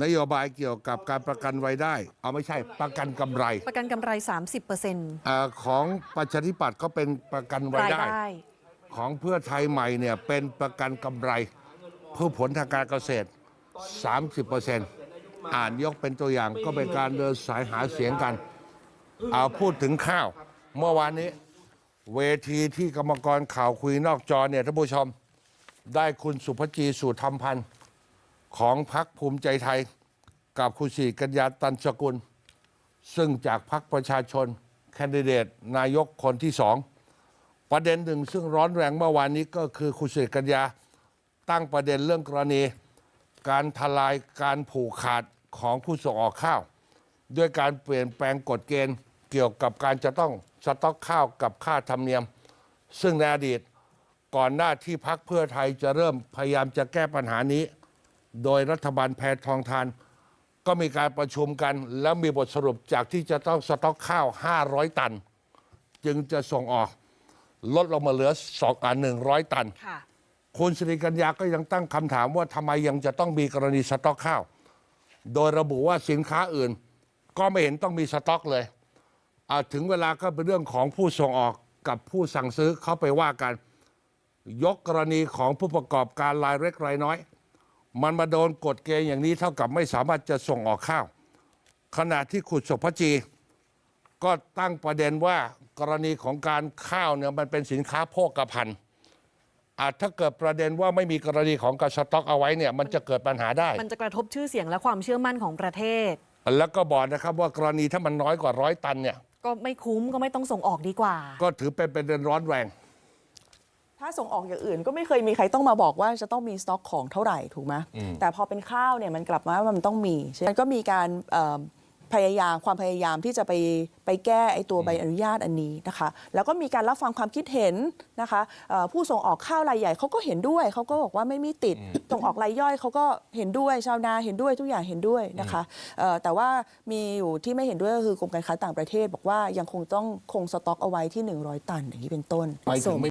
นโยบายเกี่ยวกับการประกันรายได้ เอาไม่ใช่ประกันกำไรประกันกำไร 30%อาของประชาธิปัตย์ก็เป็นประกันรายรายได้ ได้ ของเพื่อไทยใหม่เนี่ยเป็นประกันกำไรพืชผลทางการเกษตร 30%อ่านยกเป็นตัวอย่างก็เป็นการเดินสายหาเสียงกันเอาพูดถึงข้าว เมื่อวานนี้ เวทีที่กรรมกรข่าวคุยนอกจอเนี่ยท่านผู้ชม ได้คุณสุภจีสุธรรมพันธ์ ของพรรคภูมิใจไทย กับคุณสิริกัญญาตันสกุล ซึ่งจากพรรคประชาชน แคนดิเดตนายกคนที่สองประเด็นหนึ่งซึ่งร้อนแรงเมื่อวานนี้ก็คือคุณสิริกัญญาตั้งประเด็นเรื่องกรณี การทลายการผูกขาดของผู้ส่งออกข้าว ด้วยการเปลี่ยนแปลงกฎเกณฑ์เกี่ยวกับการจะต้องสต็อกข้าวกับค่าธรรมเนียม ซึ่งในอดีตก่อนหน้าที่พักเพื่อไทยจะเริ่มพยายามจะแก้ปัญหานี้ โดยรัฐบาลแพทองทาน ก็มีการประชุมกัน แล้วมีบทสรุปจากที่จะต้องสต็อกข้าว 500 ตัน จึงจะส่งออก ลดลงมาเหลือสองอ่าหนึ่งร้อยตัน ค่ะ คุณสิริกัญญาก็ยังตั้งคำถามว่าทำไมยังจะต้องมีกรณีสต็อกข้าว โดยระบุว่าสินค้าอื่น ก็ไม่เห็นต้องมีสต็อกเลยอ่าถึงเวลาก็เป็นเรื่องของผู้ส่งออกกับผู้สั่งซื้อเขาไปว่ากัน ยกกรณีของผู้ประกอบการรายเล็กรายน้อย มันมาโดนกฎเกณฑ์อย่างนี้เท่ากับไม่สามารถจะส่งออกข้าว ขณะที่ขุดศพจี ก็ตั้งประเด็นว่ากรณีของการข้าวเนี่ยมันเป็นสินค้าโภคภัณฑ์อาจถ้าเกิดประเด็นว่าไม่มีกรณีของการสต็อกเอาไว้เนี่ยมันจะเกิดปัญหาได้ มันจะกระทบชื่อเสียงและความเชื่อมั่นของประเทศ แล้วก็บอกนะครับว่ากรณีถ้ามันน้อยกว่าร้อยตันเนี่ยก็ไม่คุ้มก็ไม่ต้องส่งออกดีกว่า ก็ถือเป็นประเด็นร้อนแรงถ้า ส่งออกอย่างอื่น ก็ไม่เคยมีใครต้องมาบอกว่าจะต้องมีสต็อกของเท่าไหร่ถูกไหมแต่พอเป็นข้าวเนี่ยมันกลับมาว่ามันต้องมีฉะนั้นก็มีการเอ่อพยายามความพยายามที่จะไปไปแก้ไอตัวใบอนุญาตอันนี้นะคะ แล้วก็มีการรับฟังความคิดเห็นนะคะเอ่อผู้ส่งออกข้าวรายใหญ่เขาก็เห็นด้วยเขาก็บอกว่าไม่มีติดส่งออกรายย่อยเขาก็เห็นด้วยชาวนาเห็นด้วยทุกอย่างเห็นด้วยนะคะเอ่อแต่ว่ามีอยู่ที่ไม่เห็นด้วยก็คือกรมการค้าต่างประเทศ บอกว่ายังคงต้องคงสต็อกเอาไว้ที่ 100 ตันอย่างนี้เป็นต้นไปถึงไม่